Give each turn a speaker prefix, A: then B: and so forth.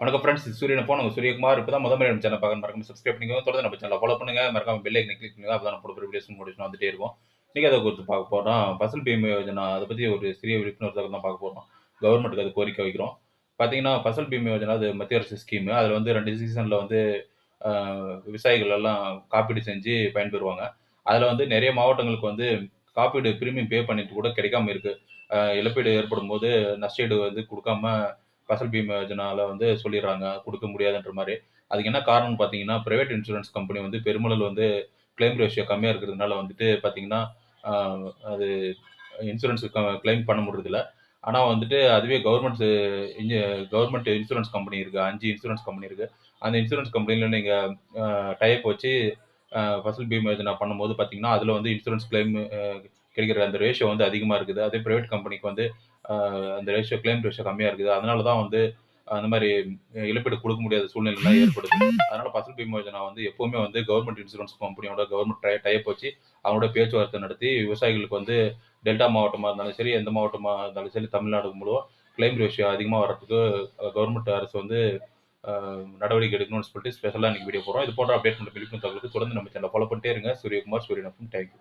A: வணக்கம் ஃப்ரெண்ட்ஸ் இது சூரியன் போன உங்கள் சூரியகுமார். இப்போ தான் முதல் முறை நம்ம சேனல் பார்க்க மறக்காம சப்ஸ்கிரைப் பண்ணிக்கோங்க. தொடர்ந்து நம்ம சேனல் ஃபாலோ பண்ணுங்க. மறக்காம பெல் ஐக்கனை கிளிக் பண்ணுங்க. அப்போ தான் போட வீடியோஸ் நோட்டிஃபிகேஷன் வந்துட்டே இருக்கும். நீங்கள் அதை குறித்து பார்க்க போகிறோம் ஃபசல் பீமா யோஜனா அதை பற்றி ஒரு சிறிய விழிப்புணர்வு தான் பார்க்க போகிறோம் கவர்மெண்ட்டுக்கு அது கோரிக்கை வைக்கிறோம். பார்த்தீங்கன்னா ஃபசல் பீமா யோஜனா அது மத்திய அரசு ஸ்கீமு அதில் வந்து ரெண்டு சீசனில் வந்து விவசாயிகள் எல்லாம் காப்பீடு செஞ்சு பயன்பெறுவாங்க. அதில் வந்து நிறைய மாவட்டங்களுக்கு வந்து காப்பீடு பிரீமியம் பே பண்ணிட்டு கூட கிடைக்காம இருக்குது இழப்பீடு ஏற்படும் போது நஷ்டஈடு வந்து கொடுக்காம ஃபசல் பீமா யோஜனால வந்து சொல்லிடுறாங்க கொடுக்க முடியாதுன்ற மாதிரி. அதுக்கு என்ன காரணம்னு பார்த்தீங்கன்னா பிரைவேட் இன்சூரன்ஸ் கம்பெனி வந்து பெருமளவில் வந்து கிளைம் ரேஷியோ கம்மியாக இருக்கிறதுனால வந்துட்டு பார்த்தீங்கன்னா அது இன்சூரன்ஸுக்கு கிளைம் பண்ண முடியறதில்ல. ஆனால் வந்துட்டு அதுவே கவர்மெண்ட் கவர்மெண்ட் இன்சூரன்ஸ் கம்பெனி இருக்குது அஞ்சு இன்சூரன்ஸ் கம்பெனி இருக்குது அந்த இன்சூரன்ஸ் கம்பெனியில் நீங்கள் டைப் வச்சு ஃபசல் பீமா யோஜனா பண்ணும்போது பார்த்தீங்கன்னா அதில் வந்து இன்சூரன்ஸ் கிளைம் கிடைக்கிற அந்த ரேஷியோ வந்து அதிகமாக இருக்குது. அதே ப்ரைவேட் கம்பெனிக்கு வந்து அந்த ரேஷியோ கிளைம் ரேஷியோ கம்மியாக இருக்குது. அதனால தான் வந்து அந்த மாதிரி இழப்பீடு கொடுக்க முடியாத சூழ்நிலைலாம் ஏற்படுது. அதனால பசல் பீமா யோஜனா வந்து எப்பவுமே வந்து கவர்மெண்ட் இன்சூரன்ஸ் கம்பெனியோட கவர்மெண்ட் டை டைப் வச்சு அவங்களோட பேச்சுவார்த்தை நடத்தி விவசாயிகளுக்கு வந்து டெல்டா மாவட்டமாக இருந்தாலும் சரி எந்த மாவட்டமாக இருந்தாலும் சரி தமிழ்நாடு முழுவதும் கிளைம் ரேஷியோ அதிகமாக வர்றதுக்கு கவர்மெண்ட் அரசு வந்து நடவடிக்கை எடுக்கணும்னு சொல்லிட்டு ஸ்பெஷலாக இன்னைக்கு வீடியோ போகிறோம் இது போன்ற அப்டேட் பண்ண விழிப்புணர்வு தகவலுக்கு தொடர்ந்து நம்ம சேனல் ஃபாலோ பண்ணிட்டே இருங்க. சூரியகுமார் சூரியனப்பும் தேங்க்யூ